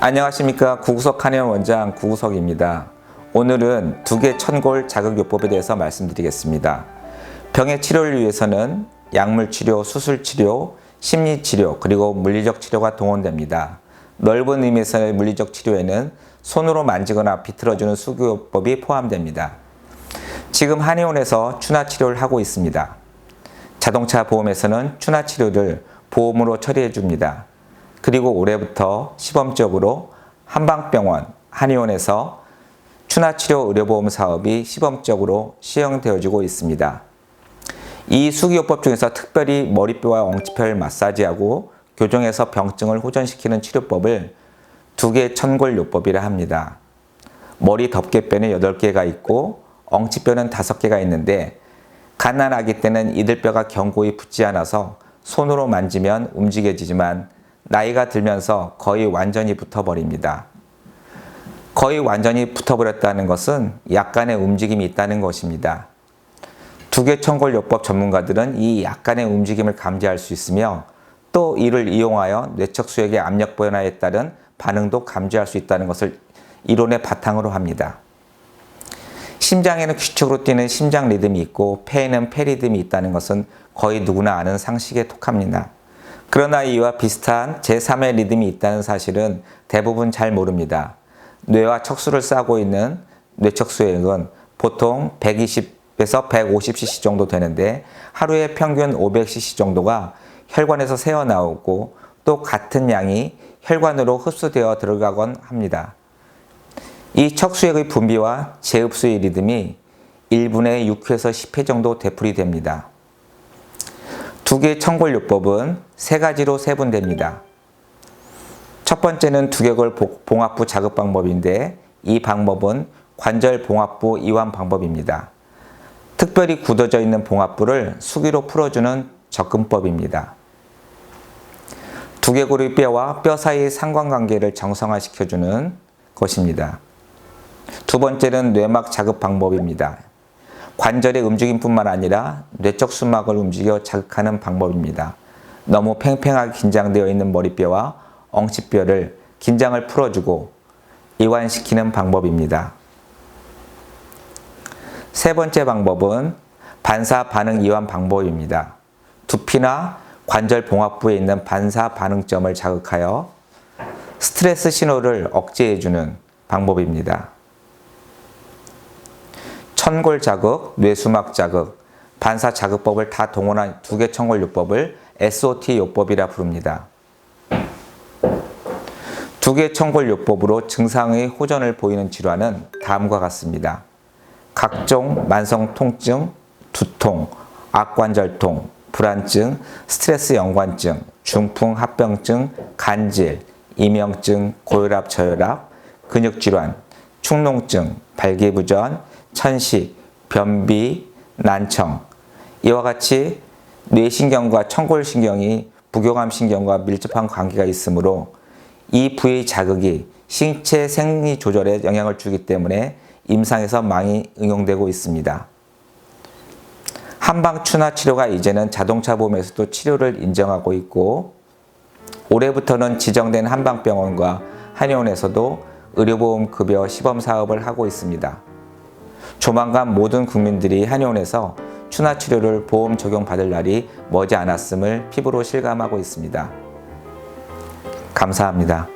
안녕하십니까 구구석 한의원 원장 구구석입니다. 오늘은 두개 천골 자극요법에 대해서 말씀드리겠습니다. 병의 치료를 위해서는 약물 치료, 수술 치료, 심리 치료, 그리고 물리적 치료가 동원됩니다. 넓은 의미에서의 물리적 치료에는 손으로 만지거나 비틀어주는 수교요법이 포함됩니다. 지금 한의원에서 추나 치료를 하고 있습니다. 자동차 보험에서는 추나 치료를 보험으로 처리해 줍니다. 그리고 올해부터 시범적으로 한방병원, 한의원에서 추나치료 의료보험 사업이 시범적으로 시행되어지고 있습니다. 이 수기요법 중에서 특별히 머리뼈와 엉치뼈를 마사지하고 교정해서 병증을 호전시키는 치료법을 두개 천골요법이라 합니다. 머리 덮개뼈는 8개가 있고 엉치뼈는 5개가 있는데 갓난 아기 때는 이들뼈가 견고히 붙지 않아서 손으로 만지면 움직여지지만 나이가 들면서 거의 완전히 붙어버립니다. 거의 완전히 붙어버렸다는 것은 약간의 움직임이 있다는 것입니다. 두개천골요법 전문가들은 이 약간의 움직임을 감지할 수 있으며 또 이를 이용하여 뇌척수액의 압력 변화에 따른 반응도 감지할 수 있다는 것을 이론의 바탕으로 합니다. 심장에는 규칙으로 뛰는 심장 리듬이 있고 폐에는 폐 리듬이 있다는 것은 거의 누구나 아는 상식에 톡합니다. 그러나 이와 비슷한 제3의 리듬이 있다는 사실은 대부분 잘 모릅니다. 뇌와 척수를 싸고 있는 뇌척수액은 보통 120에서 150cc 정도 되는데 하루에 평균 500cc 정도가 혈관에서 새어나오고 또 같은 양이 혈관으로 흡수되어 들어가곤 합니다. 이 척수액의 분비와 재흡수의 리듬이 1분에 6회에서 10회 정도 되풀이 됩니다. 두 개의 청골요법은 세 가지로 세분됩니다. 첫 번째는 두개골 봉합부 자극 방법인데 이 방법은 관절 봉합부 이완 방법입니다. 특별히 굳어져 있는 봉합부를 수기로 풀어주는 접근법입니다. 두개골의 뼈와 뼈 사이의 상관관계를 정상화시켜주는 것입니다. 두 번째는 뇌막 자극 방법입니다. 관절의 움직임뿐만 아니라 뇌적 수막을 움직여 자극하는 방법입니다. 너무 팽팽하게 긴장되어 있는 머리뼈와 엉치뼈를 긴장을 풀어주고 이완시키는 방법입니다. 세 번째 방법은 반사 반응 이완 방법입니다. 두피나 관절 봉합부에 있는 반사 반응점을 자극하여 스트레스 신호를 억제해주는 방법입니다. 천골 자극, 뇌수막 자극, 반사 자극법을 다 동원한 두 개 천골 요법을 SOT 요법이라 부릅니다. 두 개 천골 요법으로 증상의 호전을 보이는 질환은 다음과 같습니다. 각종 만성 통증, 두통, 악관절통, 불안증, 스트레스 연관증, 중풍 합병증, 간질, 이명증, 고혈압, 저혈압, 근육질환, 축농증, 발기부전, 천식, 변비, 난청 이와 같이 뇌신경과 청골신경이 부교감 신경과 밀접한 관계가 있으므로 이 부의 자극이 신체 생리 조절에 영향을 주기 때문에 임상에서 많이 응용되고 있습니다. 한방추나 치료가 이제는 자동차 보험에서도 치료를 인정하고 있고 올해부터는 지정된 한방병원과 한의원에서도 의료보험 급여 시범 사업을 하고 있습니다. 조만간 모든 국민들이 한의원에서 추나 치료를 보험 적용받을 날이 머지 않았음을 피부로 실감하고 있습니다. 감사합니다.